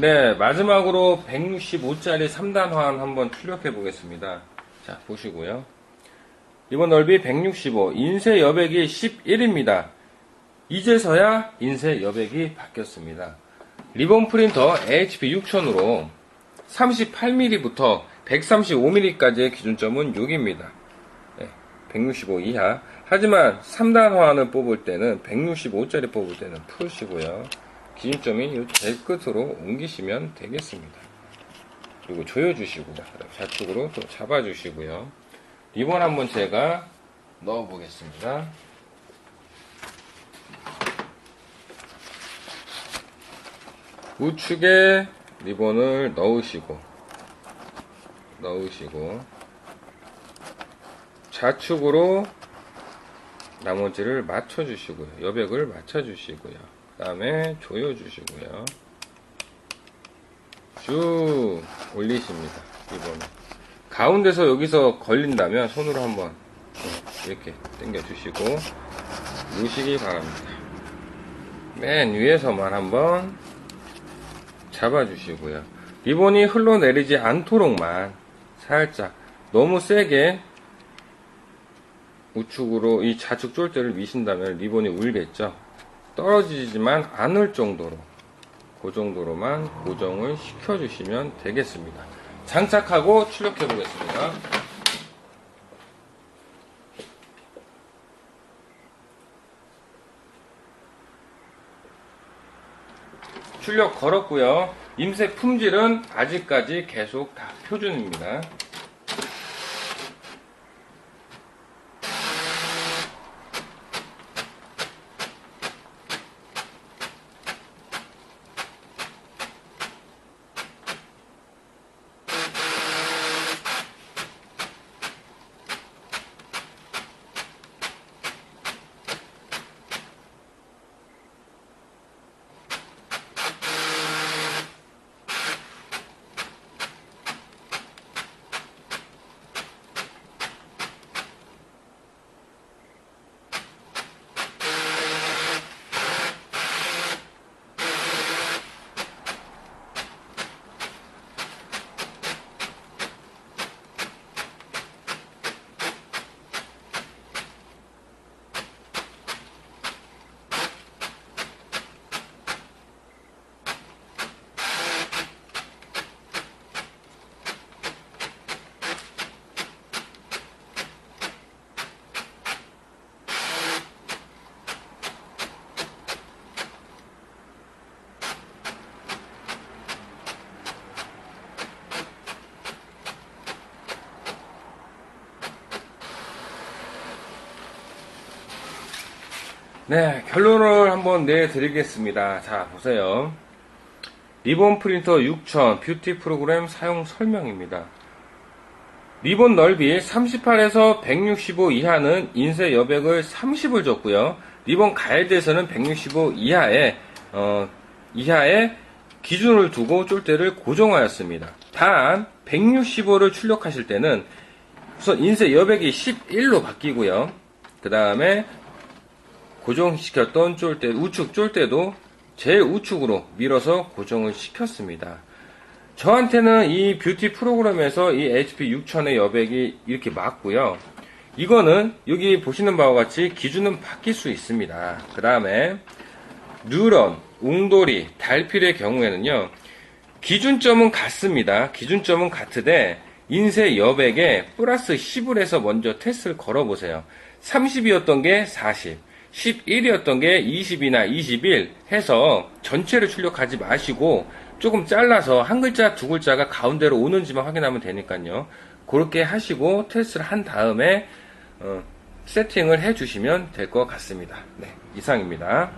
네, 마지막으로 165짜리 3단 화환 한번 출력해 보겠습니다. 자, 보시고요. 이번 넓이 165, 인쇄 여백이 11입니다. 이제서야 인쇄 여백이 바뀌었습니다. 리본 프린터 HP 6000으로 38mm부터 135mm까지의 기준점은 6입니다. 165 이하. 하지만 3단 화환을 뽑을 때는 165짜리 뽑을 때는 푸시고요. 기준점이 이 제일 끝으로 옮기시면 되겠습니다. 그리고 조여주시고 좌측으로 또 잡아주시고요. 리본 한번 제가 넣어 보겠습니다. 우측에 리본을 넣으시고 넣으시고 좌측으로 나머지를 맞춰주시고요. 여백을 맞춰주시고요. 그 다음에 조여주시고요. 쭉 올리십니다. 이번에. 가운데서 여기서 걸린다면 손으로 한번 이렇게 당겨주시고 누시기 바랍니다. 맨 위에서만 한번 잡아주시고요. 리본이 흘러내리지 않도록만 살짝 너무 세게 우측으로 이 좌측 쫄대를 미신다면 리본이 울겠죠. 떨어지지만 않을 정도로 그 정도로만 고정을 시켜주시면 되겠습니다. 장착하고 출력해 보겠습니다. 출력 걸었고요. 임색 품질은 아직까지 계속 다 표준입니다. 네, 결론을 한번 내드리겠습니다. 자, 보세요. 리본 프린터 6000 뷰티 프로그램 사용 설명입니다. 리본 넓이 38에서 165 이하는 인쇄 여백을 30을 줬고요. 리본 가이드에서는 165 이하에 어, 이하에 기준을 두고 쫄대를 고정하였습니다. 단 165를 출력하실 때는 우선 인쇄 여백이 11로 바뀌고요. 그 다음에 고정시켰던 쫄대, 우측 쫄대도 제일 우측으로 밀어서 고정을 시켰습니다. 저한테는 이 뷰티 프로그램에서 이 HP 6000의 여백이 이렇게 맞고요. 이거는 여기 보시는 바와 같이 기준은 바뀔 수 있습니다. 그 다음에 뉴런, 웅돌이, 달필의 경우에는요. 기준점은 같습니다. 기준점은 같으되 인쇄 여백에 플러스 10을 해서 먼저 테스트를 걸어보세요. 30이었던 게 40, 11이었던 게 20이나 21 해서 전체를 출력하지 마시고 조금 잘라서 한 글자 두 글자가 가운데로 오는지만 확인하면 되니까요. 그렇게 하시고 테스트를 한 다음에 어, 세팅을 해 주시면 될 것 같습니다. 네, 이상입니다.